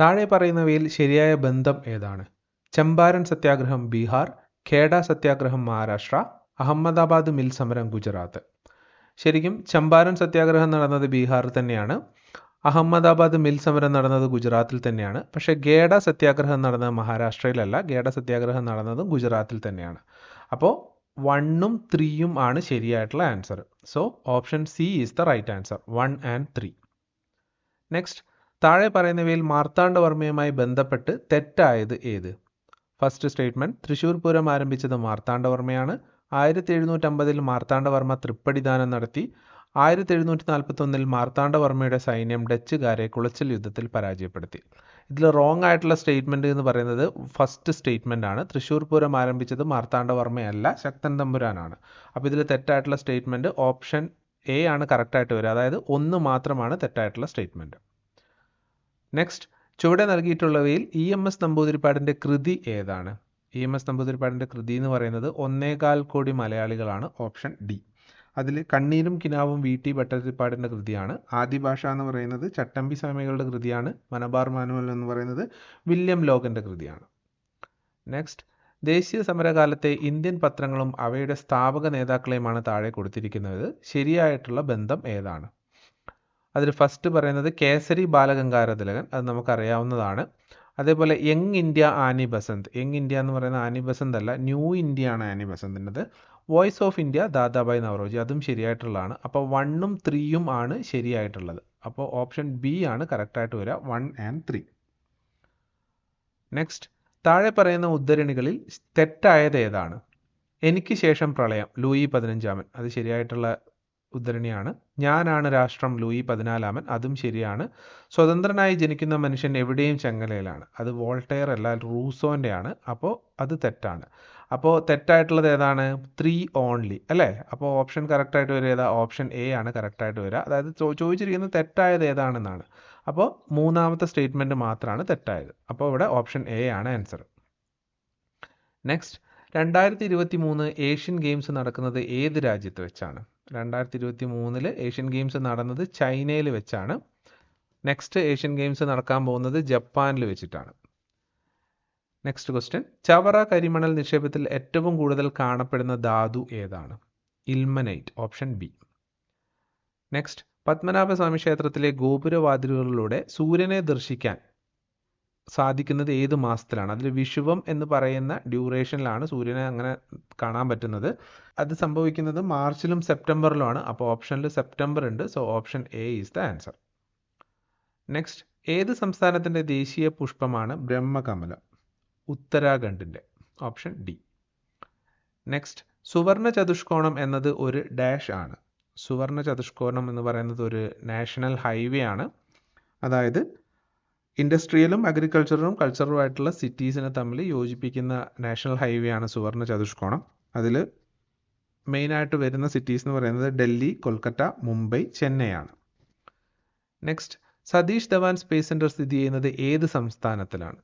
താഴെ പറയുന്നവയിൽ ശരിയായ ബന്ധം ഏതാണ്? ചമ്പാരൻ സത്യാഗ്രഹം ബീഹാർ ഖേഡ സത്യാഗ്രഹം മഹാരാഷ്ട്ര അഹമ്മദാബാദ് മിൽ സമരം ഗുജറാത്ത്. ശരിക്കും ചമ്പാരൻ സത്യാഗ്രഹം നടന്നത് ബീഹാറിൽ തന്നെയാണ് അഹമ്മദാബാദ് മിൽ സമരം നടന്നത് ഗുജറാത്തിൽ തന്നെയാണ്. പക്ഷേ ഗേഡ സത്യാഗ്രഹം നടന്നത് മഹാരാഷ്ട്രയിലല്ല ഗേഡ സത്യാഗ്രഹം നടന്നത് ഗുജറാത്തിൽ തന്നെയാണ്. അപ്പോൾ വണ്ണും ത്രീയും ആണ് ശരിയായിട്ടുള്ള answer. So option C is the right answer one and three. Next താഴെ പറയുന്നവയിൽ മാർത്താണ്ഡവർമ്മയുമായി ബന്ധപ്പെട്ട് തെറ്റായത് ഏത്? ഫസ്റ്റ് സ്റ്റേറ്റ്മെന്റ് തൃശ്ശൂർ പൂരം ആരംഭിച്ചത് മാർത്താണ്ഡവർമ്മയാണ്. ആയിരത്തി എഴുന്നൂറ്റമ്പതിൽ മാർത്താണ്ഡവർമ്മ തൃപ്പടിദാനം നടത്തി. ആയിരത്തി എഴുന്നൂറ്റി നാൽപ്പത്തൊന്നിൽ മാർത്താണ്ഡവർമ്മയുടെ സൈന്യം ഡച്ചുകാരെ കുളച്ചിൽ യുദ്ധത്തിൽ പരാജയപ്പെടുത്തി. ഇതിൽ റോങ് ആയിട്ടുള്ള സ്റ്റേറ്റ്മെന്റ് എന്ന് പറയുന്നത് ഫസ്റ്റ് സ്റ്റേറ്റ്മെന്റ് ആണ്. തൃശ്ശൂർ പൂരം ആരംഭിച്ചത് മാർത്താണ്ഡവർമ്മയല്ല ശക്തൻ തമ്പുരാനാണ്. അപ്പോൾ ഇതിൽ തെറ്റായിട്ടുള്ള സ്റ്റേറ്റ്മെന്റ് ഓപ്ഷൻ എ ആണ് കറക്റ്റായിട്ട് വരിക. അതായത് ഒന്ന് മാത്രമാണ് തെറ്റായിട്ടുള്ള സ്റ്റേറ്റ്മെന്റ് നെക്സ്റ്റ് ചുവടെ നൽകിയിട്ടുള്ളവയിൽ ഇ എം എസ് നമ്പൂതിരിപ്പാടിന്റെ കൃതി ഏതാണ്? ഇ എം എസ് നമ്പൂതിരിപ്പാടിന്റെ കൃതി എന്ന് പറയുന്നത് ഒന്നേകാൽ കോടി മലയാളികളാണ് ഓപ്ഷൻ ഡി. അതിൽ കണ്ണീരും കിനാവും വി ടി ഭട്ടതിരിപ്പാടിന്റെ കൃതിയാണ്. ആദിഭാഷ എന്ന് പറയുന്നത് ചട്ടമ്പി സ്വാമികളുടെ കൃതിയാണ്. മലബാർ മാനുവൽ എന്ന് പറയുന്നത് വില്യം ലോഗന്റെ കൃതിയാണ്. നെക്സ്റ്റ് ദേശീയ സമരകാലത്തെ ഇന്ത്യൻ പത്രങ്ങളും അവയുടെ സ്ഥാപക നേതാക്കളെയുമാണ് താഴെ കൊടുത്തിരിക്കുന്നത്. ശരിയായിട്ടുള്ള ബന്ധം ഏതാണ്? അതിൽ ഫസ്റ്റ് പറയുന്നത് കേസരി ബാലഗംഗാരതിലകൻ അത് നമുക്കറിയാവുന്നതാണ്. അതേപോലെ Young India Annie Besant. Young India എന്ന് പറയുന്ന ആനി ബസന്ത് അല്ല ന്യൂ ഇന്ത്യ ആണ് Annie ബസന്തിന്റെത്. Voice of India Dadabhai Naoroji അതും ശരിയായിട്ടുള്ളതാണ്. അപ്പോൾ വണ്ണും ത്രീയും ആണ് ശരിയായിട്ടുള്ളത്. അപ്പോൾ ഓപ്ഷൻ ബി ആണ് കറക്റ്റായിട്ട് വരിക വൺ ആൻഡ് ത്രീ. നെക്സ്റ്റ് താഴെ പറയുന്ന ഉദ്ധരണികളിൽ തെറ്റായത് ഏതാണ്? എനിക്ക് ശേഷം പ്രളയം ലൂയി പതിനഞ്ചാമൻ. അത് ശരിയായിട്ടുള്ള ഉദ്ധരണിയാണ്. ഞാനാണ് രാഷ്ട്രം ലൂയി പതിനാലാമൻ. അതും ശരിയാണ്. സ്വതന്ത്രനായി ജനിക്കുന്ന മനുഷ്യൻ എവിടെയും ചങ്ങലയിലാണ്. അത് വോൾട്ടെയർ അല്ല റൂസോന്റെ ആണ് അപ്പോൾ അത് തെറ്റാണ്. അപ്പോൾ തെറ്റായിട്ടുള്ളത് ഏതാണ്? ത്രീ ഓൺലി അല്ലേ? അപ്പോൾ ഓപ്ഷൻ കറക്റ്റായിട്ട് വരിക ഏതാ? ഓപ്ഷൻ എ ആണ് കറക്റ്റായിട്ട് വരിക. അതായത് ചോദിച്ചിരിക്കുന്നത് തെറ്റായത് ഏതാണെന്നാണ്. അപ്പോൾ മൂന്നാമത്തെ സ്റ്റേറ്റ്മെന്റ് മാത്രമാണ് തെറ്റായത്. അപ്പോൾ ഇവിടെ ഓപ്ഷൻ എ ആണ് ആൻസർ. നെക്സ്റ്റ് രണ്ടായിരത്തി ഇരുപത്തി മൂന്ന് ഏഷ്യൻ ഗെയിംസ് നടക്കുന്നത് ഏത് രാജ്യത്ത് വെച്ചാണ്? രണ്ടായിരത്തി ഇരുപത്തി മൂന്നിൽ ഏഷ്യൻ ഗെയിംസ് നടന്നത് ചൈനയിൽ വെച്ചാണ്. നെക്സ്റ്റ് ഏഷ്യൻ ഗെയിംസ് നടക്കാൻ പോകുന്നത് ജപ്പാനിൽ വെച്ചിട്ടാണ്. നെക്സ്റ്റ് ക്വസ്റ്റ്യൻ ചവറ കരിമണൽ നിക്ഷേപത്തിൽ ഏറ്റവും കൂടുതൽ കാണപ്പെടുന്ന ധാതു ഏതാണ്? Ilmenite option B. Next Padmanabhaswamy ക്ഷേത്രത്തിലെ ഗോപുരവാതിലുകളിലൂടെ സൂര്യനെ ദർശിക്കാൻ സാധിക്കുന്നത് ഏത് മാസത്തിലാണ്? അതിൽ വിഷുവം എന്ന് പറയുന്ന ഡ്യൂറേഷനിലാണ് സൂര്യനെ അങ്ങനെ കാണാൻ പറ്റുന്നത്. അത് സംഭവിക്കുന്നത് മാർച്ചിലും സെപ്റ്റംബറിലുമാണ്. അപ്പോൾ ഓപ്ഷനിൽ സെപ്റ്റംബർ ഉണ്ട്. So option A is the answer. Next ഏത് സംസ്ഥാനത്തിന്റെ ദേശീയ പുഷ്പമാണ് ബ്രഹ്മകമലം? ഉത്തരാഖണ്ഡിന്റെ. Option D. നെക്സ്റ്റ് സുവർണ ചതുഷ്കോണം എന്നത് ഒരു ഡാഷ് ആണ്. സുവർണ ചതുഷ്കോണം എന്ന് പറയുന്നത് ഒരു നാഷണൽ ഹൈവേ ആണ്. അതായത് ഇൻഡസ്ട്രിയലും അഗ്രികൾച്ചറും കൾച്ചറുമായിട്ടുള്ള സിറ്റീസിനെ തമ്മിൽ യോജിപ്പിക്കുന്ന നാഷണൽ ഹൈവേ ആണ് സുവർണ ചതുഷ്കോണം. അതിൽ മെയിനായിട്ട് വരുന്ന സിറ്റീസ് എന്ന് പറയുന്നത് Delhi Kolkata Mumbai ചെന്നൈയാണ്. Next Satish Dhawan space centre സ്ഥിതി ചെയ്യുന്നത് ഏത് സംസ്ഥാനത്തിലാണ്?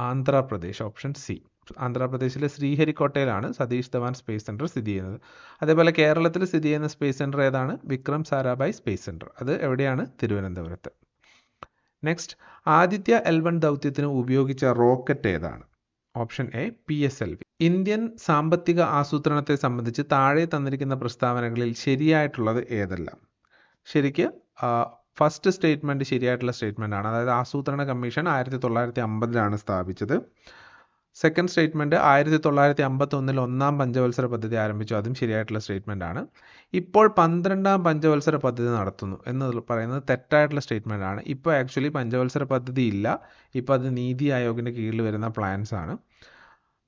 ആന്ധ്രാപ്രദേശ് ഓപ്ഷൻ സി ആന്ധ്രാപ്രദേശിലെ ശ്രീഹരിക്കോട്ടയിലാണ് സതീഷ് ധവാൻ സ്പേസ് സെന്റർ സ്ഥിതി ചെയ്യുന്നത്. അതേപോലെ കേരളത്തിൽ സ്ഥിതി ചെയ്യുന്ന സ്പേസ് സെന്റർ ഏതാണ്? വിക്രം സാരാഭായ് സ്പേസ് സെന്റർ അത് എവിടെയാണ്? തിരുവനന്തപുരത്ത്. നെക്സ്റ്റ് ആദിത്യ എൽ വൺ ദൗത്യത്തിന് ഉപയോഗിച്ച റോക്കറ്റ് ഏതാണ്? Option A P S L V Indian സാമ്പത്തിക ആസൂത്രണത്തെ സംബന്ധിച്ച് താഴെ തന്നിരിക്കുന്ന പ്രസ്താവനകളിൽ ശരിയായിട്ടുള്ളത് ഏതെല്ലാം? ശരിക്ക് ഫസ്റ്റ് സ്റ്റേറ്റ്മെന്റ് ശരിയായിട്ടുള്ള സ്റ്റേറ്റ്മെന്റ് ആണ്. അതായത് ആസൂത്രണ കമ്മീഷൻ ആയിരത്തി തൊള്ളായിരത്തി അമ്പതിലാണ് സ്ഥാപിച്ചത്. സെക്കൻഡ് സ്റ്റേറ്റ്മെന്റ് ആയിരത്തി തൊള്ളായിരത്തി അമ്പത്തൊന്നിൽ ഒന്നാം പഞ്ചവത്സര പദ്ധതി ആരംഭിച്ചു. അതും ശരിയായിട്ടുള്ള സ്റ്റേറ്റ്മെന്റ് ആണ്. ഇപ്പോൾ പന്ത്രണ്ടാം പഞ്ചവത്സര പദ്ധതി നടത്തുന്നു എന്ന് പറയുന്നത് തെറ്റായിട്ടുള്ള സ്റ്റേറ്റ്മെന്റ് ആണ്. ഇപ്പോൾ ആക്ച്വലി പഞ്ചവത്സര പദ്ധതി ഇല്ല. ഇപ്പോൾ അത് നീതി ആയോഗിന്റെ കീഴിൽ വരുന്ന പ്ലാൻസ് ആണ്.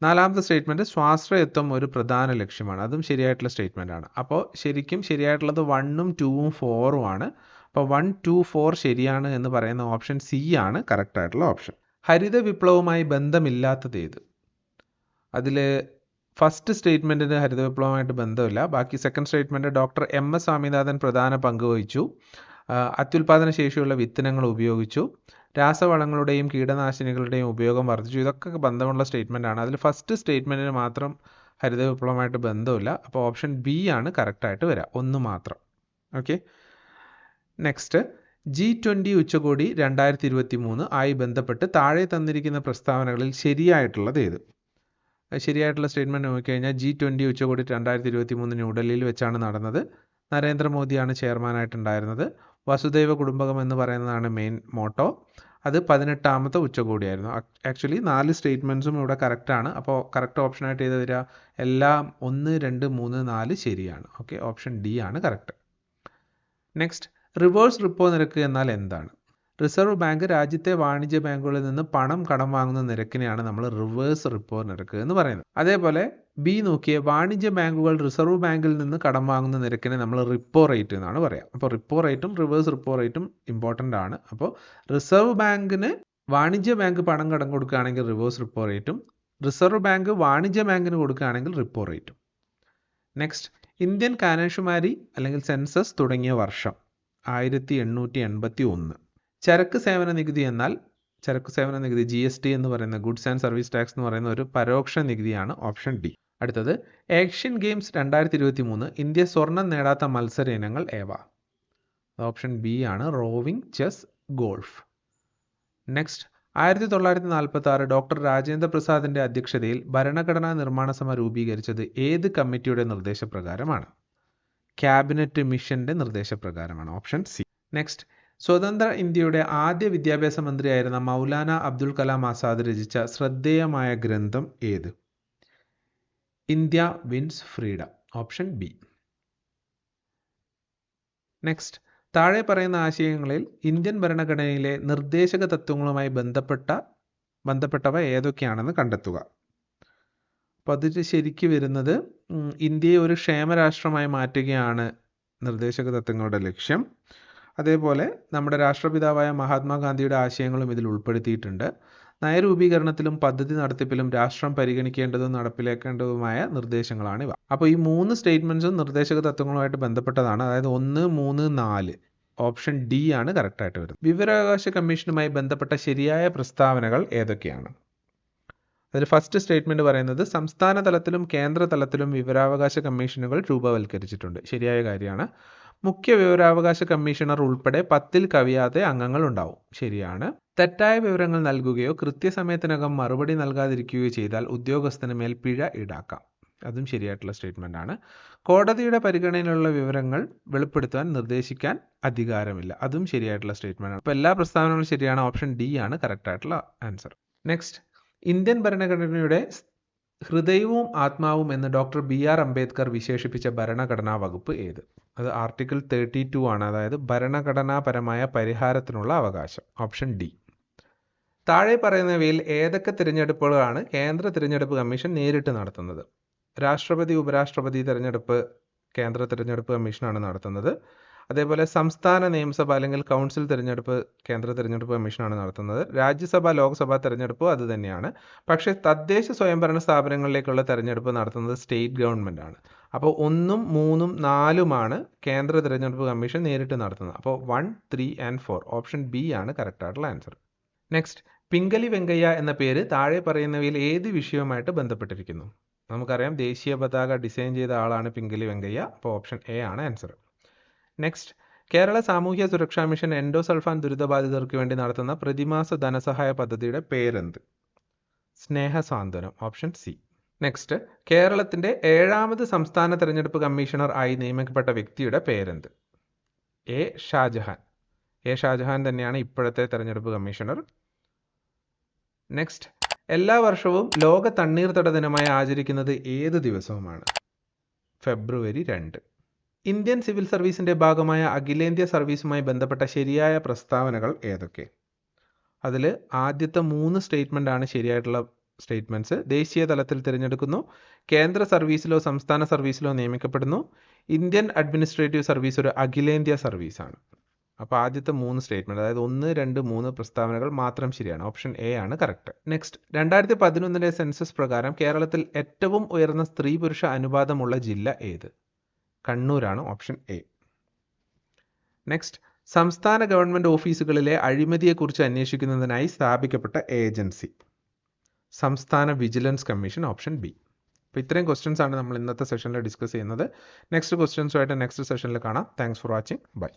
നാലാമത്തെ സ്റ്റേറ്റ്മെന്റ് സ്വാശ്രയത്വം ഒരു പ്രധാന ലക്ഷ്യമാണ്. അതും ശരിയായിട്ടുള്ള സ്റ്റേറ്റ്മെന്റ് ആണ്. അപ്പോൾ ശരിക്കും ശരിയായിട്ടുള്ളത് വണ്ണും ടൂവും ഫോറും ആണ്. അപ്പോൾ വൺ ടു ഫോർ ശരിയാണ് എന്ന് പറയുന്ന ഓപ്ഷൻ സി ആണ്. കറക്റ്റായിട്ടുള്ള ഓപ്ഷൻ ഹരിത വിപ്ലവവുമായി ബന്ധമില്ലാത്തതേത് അതിൽ ഫസ്റ്റ് സ്റ്റേറ്റ്മെന്റിന് ഹരിത വിപ്ലവമായിട്ട് ബന്ധമില്ല. ബാക്കി second statement doctor M S Swaminathan പ്രധാന പങ്ക് വഹിച്ചു. അത്യുൽപാദന ശേഷിയുള്ള വിത്തനങ്ങൾ ഉപയോഗിച്ചു. രാസവളങ്ങളുടെയും കീടനാശിനികളുടെയും ഉപയോഗം വർദ്ധിച്ചു. ഇതൊക്കെ ബന്ധമുള്ള സ്റ്റേറ്റ്മെന്റ് ആണ്. അതിൽ ഫസ്റ്റ് സ്റ്റേറ്റ്മെന്റിന് മാത്രം ഹരിത വിപ്ലവമായിട്ട് ബന്ധമില്ല. അപ്പോൾ ഓപ്ഷൻ ബി ആണ് കറക്റ്റായിട്ട് വരിക ഒന്ന് മാത്രം. ഓക്കെ നെക്സ്റ്റ് ജി ട്വന്റി ഉച്ചകോടി രണ്ടായിരത്തി ഇരുപത്തി മൂന്ന് ആയി ബന്ധപ്പെട്ട് താഴെ തന്നിരിക്കുന്ന പ്രസ്താവനകളിൽ ശരിയായിട്ടുള്ളത് ഏത്? ശരിയായിട്ടുള്ള സ്റ്റേറ്റ്മെന്റ് നോക്കിക്കഴിഞ്ഞാൽ ജി ട്വന്റി ഉച്ചകോടി രണ്ടായിരത്തി ഇരുപത്തി മൂന്ന് ന്യൂഡൽഹിയിൽ വെച്ചാണ് നടന്നത്. നരേന്ദ്രമോദിയാണ് ചെയർമാനായിട്ടുണ്ടായിരുന്നത്. വസുദൈവ കുടുംബകം എന്ന് പറയുന്നതാണ് മെയിൻ മോട്ടോ. അത് പതിനെട്ടാമത്തെ ഉച്ചകോടിയായിരുന്നു. ആക്ച്വലി നാല് സ്റ്റേറ്റ്മെന്റ്സും ഇവിടെ കറക്റ്റാണ് അപ്പോൾ കറക്റ്റ് ഓപ്ഷനായിട്ട് ചെയ്ത് വരിക? എല്ലാം ഒന്ന് രണ്ട് മൂന്ന് നാല് ശരിയാണ്. ഓക്കെ ഓപ്ഷൻ ഡി ആണ് കറക്റ്റ്. നെക്സ്റ്റ്. റിവേഴ്സ് റിപ്പോ നിരക്ക് എന്നാൽ എന്താണ്? റിസർവ് ബാങ്ക് രാജ്യത്തെ വാണിജ്യ ബാങ്കുകളിൽ നിന്ന് പണം കടം വാങ്ങുന്ന നിരക്കിനെയാണ് നമ്മൾ റിവേഴ്സ് റിപ്പോ നിരക്ക് എന്ന് പറയുന്നത്. അതേപോലെ ബി നോക്കിയ വാണിജ്യ ബാങ്കുകൾ റിസർവ് ബാങ്കിൽ നിന്ന് കടം വാങ്ങുന്ന നിരക്കിനെ നമ്മൾ റിപ്പോ റേറ്റ് എന്നാണ് പറയുക അപ്പോൾ റിപ്പോ റേറ്റും റിവേഴ്സ് റിപ്പോ റേറ്റും ഇമ്പോർട്ടന്റ് ആണ്. അപ്പോൾ റിസർവ് ബാങ്കിന് വാണിജ്യ ബാങ്ക് പണം കടം കൊടുക്കുകയാണെങ്കിൽ റിവേഴ്സ് റിപ്പോ റേറ്റും റിസർവ് ബാങ്ക് വാണിജ്യ ബാങ്കിന് കൊടുക്കുകയാണെങ്കിൽ റിപ്പോ റേറ്റും നെക്സ്റ്റ് ഇന്ത്യൻ കാനേഷുമാരി അല്ലെങ്കിൽ സെൻസസ് തുടങ്ങിയ വർഷം. ആയിരത്തി എണ്ണൂറ്റി എൺപത്തി ഒന്ന് ചരക്ക് സേവന നികുതി എന്നാൽ ചരക്ക് സേവന നികുതി ജി എസ് ടി എന്ന് പറയുന്ന ഗുഡ്സ് ആൻഡ് സർവീസ് ടാക്സ് എന്ന് പറയുന്ന ഒരു പരോക്ഷ നികുതിയാണ് ഓപ്ഷൻ ഡി. അടുത്തത് ഏഷ്യൻ ഗെയിംസ് രണ്ടായിരത്തി ഇരുപത്തി മൂന്ന് ഇന്ത്യ സ്വർണം നേടാത്ത മത്സര ഇനങ്ങൾ ഏവ? ഓപ്ഷൻ ബി ആണ് റോവിംഗ് ചെസ് ഗോൾഫ്. നെക്സ്റ്റ് ആയിരത്തി തൊള്ളായിരത്തി നാൽപ്പത്തി ആറ് ഡോക്ടർ രാജേന്ദ്ര പ്രസാദിന്റെ അധ്യക്ഷതയിൽ ഭരണഘടനാ നിർമ്മാണ സഭ രൂപീകരിച്ചത് ഏത് കമ്മിറ്റിയുടെ നിർദ്ദേശപ്രകാരമാണ്? ക്യാബിനറ്റ് മിഷന്റെ നിർദ്ദേശപ്രകാരമാണ്. ഓപ്ഷൻ സി നെക്സ്റ്റ് സ്വതന്ത്ര ഇന്ത്യയുടെ ആദ്യ വിദ്യാഭ്യാസ മന്ത്രിയായിരുന്ന മൗലാന അബ്ദുൽ കലാം ആസാദ് രചിച്ച ശ്രദ്ധേയമായ ഗ്രന്ഥം ഏത്? India wins freedom. Option B next താഴെ പറയുന്ന ആശയങ്ങളിൽ ഇന്ത്യൻ ഭരണഘടനയിലെ നിർദ്ദേശക തത്വങ്ങളുമായി ബന്ധപ്പെട്ട ബന്ധപ്പെട്ടവ ഏതൊക്കെയാണെന്ന് കണ്ടെത്തുക. അതിൽ ശരിക്ക് വരുന്നത് ഇന്ത്യയെ ഒരു ക്ഷേമരാഷ്ട്രമായി മാറ്റുകയാണ് നിർദ്ദേശക തത്വങ്ങളുടെ ലക്ഷ്യം. അതേപോലെ നമ്മുടെ രാഷ്ട്രപിതാവായ മഹാത്മാഗാന്ധിയുടെ ആശയങ്ങളും ഇതിൽ ഉൾപ്പെടുത്തിയിട്ടുണ്ട്. നയരൂപീകരണത്തിലും പദ്ധതി നടത്തിപ്പിലും രാഷ്ട്രം പരിഗണിക്കേണ്ടതും നടപ്പിലാക്കേണ്ടതുമായ നിർദ്ദേശങ്ങളാണ് ഇവ. അപ്പോൾ ഈ മൂന്ന് സ്റ്റേറ്റ്മെന്റ്സും നിർദ്ദേശക തത്വങ്ങളുമായിട്ട് ബന്ധപ്പെട്ടതാണ്. അതായത് ഒന്ന് മൂന്ന് നാല്. ഓപ്ഷൻ ഡി ആണ് കറക്റ്റായിട്ട് വരുന്നത്. വിവരാവകാശ കമ്മീഷനുമായി ബന്ധപ്പെട്ട ശരിയായ പ്രസ്താവനകൾ ഏതൊക്കെയാണ്? അതിൽ ഫസ്റ്റ് സ്റ്റേറ്റ്മെന്റ് പറയുന്നത് സംസ്ഥാന തലത്തിലും കേന്ദ്ര തലത്തിലും വിവരാവകാശ കമ്മീഷനുകൾ രൂപവൽക്കരിച്ചിട്ടുണ്ട്. ശരിയായ കാര്യമാണ്. മുഖ്യ വിവരാവകാശ കമ്മീഷണർ ഉൾപ്പെടെ പത്തിൽ കവിയാതെ അംഗങ്ങൾ ഉണ്ടാവും. ശരിയാണ്. തെറ്റായ വിവരങ്ങൾ നൽകുകയോ കൃത്യസമയത്തിനകം മറുപടി നൽകാതിരിക്കുകയോ ചെയ്താൽ ഉദ്യോഗസ്ഥന് മേൽ പിഴ ഈടാക്കാം. അതും ശരിയായിട്ടുള്ള സ്റ്റേറ്റ്മെന്റ് ആണ്. കോടതിയുടെ പരിഗണനയിലുള്ള വിവരങ്ങൾ വെളിപ്പെടുത്താൻ നിർദ്ദേശിക്കാൻ അധികാരമില്ല. അതും ശരിയായിട്ടുള്ള സ്റ്റേറ്റ്മെന്റ് ആണ്. അപ്പോൾ എല്ലാ പ്രസ്താവനകളും ശരിയാണ്. ഓപ്ഷൻ ഡി ആണ്. കറക്റ്റ് ആയിട്ടുള്ള ആൻസർ നെക്സ്റ്റ് ഇന്ത്യൻ ഭരണഘടനയുടെ ഹൃദയവും ആത്മാവും എന്ന് ഡോക്ടർ ബി ആർ അംബേദ്കർ വിശേഷിപ്പിച്ച ഭരണഘടനാ വകുപ്പ് ഏത്? അത് ആർട്ടിക്കിൾ തേർട്ടി ടു ആണ്. അതായത് ഭരണഘടനാപരമായ പരിഹാരത്തിനുള്ള അവകാശം. Option D. താഴെ പറയുന്നവയിൽ ഏതൊക്കെ തിരഞ്ഞെടുപ്പുകളാണ് കേന്ദ്ര തിരഞ്ഞെടുപ്പ് കമ്മീഷൻ നേരിട്ട് നടത്തുന്നത്? രാഷ്ട്രപതി ഉപരാഷ്ട്രപതി തിരഞ്ഞെടുപ്പ് കേന്ദ്ര തിരഞ്ഞെടുപ്പ് കമ്മീഷനാണ് നടത്തുന്നത്. അതേപോലെ സംസ്ഥാന നിയമസഭ അല്ലെങ്കിൽ കൗൺസിൽ തിരഞ്ഞെടുപ്പ് കേന്ദ്ര തിരഞ്ഞെടുപ്പ് കമ്മീഷനാണ് നടത്തുന്നത്. രാജ്യസഭ ലോക്സഭ തിരഞ്ഞെടുപ്പ് അത് തന്നെയാണ്. പക്ഷേ തദ്ദേശ സ്വയംഭരണ സ്ഥാപനങ്ങളിലേക്കുള്ള തിരഞ്ഞെടുപ്പ് നടത്തുന്നത് സ്റ്റേറ്റ് ഗവൺമെന്റ് ആണ്. അപ്പോൾ ഒന്നും മൂന്നും നാലുമാണ് കേന്ദ്ര തിരഞ്ഞെടുപ്പ് കമ്മീഷൻ നേരിട്ട് നടത്തുന്നത്. അപ്പോൾ one three and four option B ആണ് കറക്റ്റ് ആയിട്ടുള്ള ആൻസർ നെക്സ്റ്റ് പിങ്കലി വെങ്കയ്യ എന്ന പേര് താഴെ പറയുന്നവയിൽ ഏത് വിഷയവുമായിട്ട് ബന്ധപ്പെട്ടിരിക്കുന്നു? നമുക്കറിയാം ദേശീയ പതാക ഡിസൈൻ ചെയ്ത ആളാണ് പിങ്കലി വെങ്കയ്യ. അപ്പോൾ ഓപ്ഷൻ എ ആണ് ആൻസർ നെക്സ്റ്റ് കേരള സാമൂഹ്യ സുരക്ഷാ മിഷൻ എൻഡോസൾഫാൻ ദുരിതബാധിതർക്ക് വേണ്ടി നടത്തുന്ന പ്രതിമാസ ധനസഹായ പദ്ധതിയുടെ പേരെന്ത്? സ്നേഹസാന്ത്വനം ഓപ്ഷൻ സി. നെക്സ്റ്റ് കേരളത്തിന്റെ ഏഴാമത് സംസ്ഥാന തെരഞ്ഞെടുപ്പ് കമ്മീഷണർ ആയി നിയമിക്കപ്പെട്ട വ്യക്തിയുടെ പേരെന്ത്? എ. ഷാജഹാൻ. എ. ഷാജഹാൻ തന്നെയാണ് ഇപ്പോഴത്തെ തെരഞ്ഞെടുപ്പ് കമ്മീഷണർ. നെക്സ്റ്റ് എല്ലാ വർഷവും ലോക തണ്ണീർത്തട ദിനമായി ആചരിക്കുന്നത് ഏത് ദിവസവുമാണ്? ഫെബ്രുവരി രണ്ട്. ഇന്ത്യൻ സിവിൽ സർവീസിന്റെ ഭാഗമായ അഖിലേന്ത്യാ സർവീസുമായി ബന്ധപ്പെട്ട ശരിയായ പ്രസ്താവനകൾ ഏതൊക്കെ? അതിൽ ആദ്യത്തെ മൂന്ന് സ്റ്റേറ്റ്മെന്റ് ആണ് ശരിയായിട്ടുള്ള സ്റ്റേറ്റ്മെന്റ്സ് ദേശീയ തലത്തിൽ തിരഞ്ഞെടുക്കുന്നു. കേന്ദ്ര സർവീസിലോ സംസ്ഥാന സർവീസിലോ നിയമിക്കപ്പെടുന്നു. ഇന്ത്യൻ അഡ്മിനിസ്ട്രേറ്റീവ് സർവീസ് ഒരു അഖിലേന്ത്യാ സർവീസാണ്. അപ്പോൾ ആദ്യത്തെ മൂന്ന് സ്റ്റേറ്റ്മെന്റ് അതായത് ഒന്ന് രണ്ട് മൂന്ന് പ്രസ്താവനകൾ മാത്രം ശരിയാണ്. ഓപ്ഷൻ എ ആണ് കറക്റ്റ്. നെക്സ്റ്റ് രണ്ടായിരത്തി പതിനൊന്നിലെ സെൻസസ് പ്രകാരം കേരളത്തിൽ ഏറ്റവും ഉയർന്ന സ്ത്രീ പുരുഷ അനുപാതമുള്ള ജില്ല ഏത്? കണ്ണൂരാണ് ഓപ്ഷൻ എ. നെക്സ്റ്റ് സംസ്ഥാന ഗവൺമെന്റ് ഓഫീസുകളിലെ അഴിമതിയെക്കുറിച്ച് അന്വേഷിക്കുന്നതിനായി സ്ഥാപിക്കപ്പെട്ട ഏജൻസി. സംസ്ഥാന വിജിലൻസ് കമ്മീഷൻ ഓപ്ഷൻ ബി. അപ്പോൾ ഇത്രയും ക്വസ്റ്റ്യൻസ് ആണ് നമ്മൾ ഇന്നത്തെ സെഷനിൽ ഡിസ്കസ് ചെയ്യുന്നത്. നെക്സ്റ്റ് ക്വസ്റ്റ്യൻസുമായിട്ട് നെക്സ്റ്റ് സെഷനിൽ കാണാം. Thanks for watching bye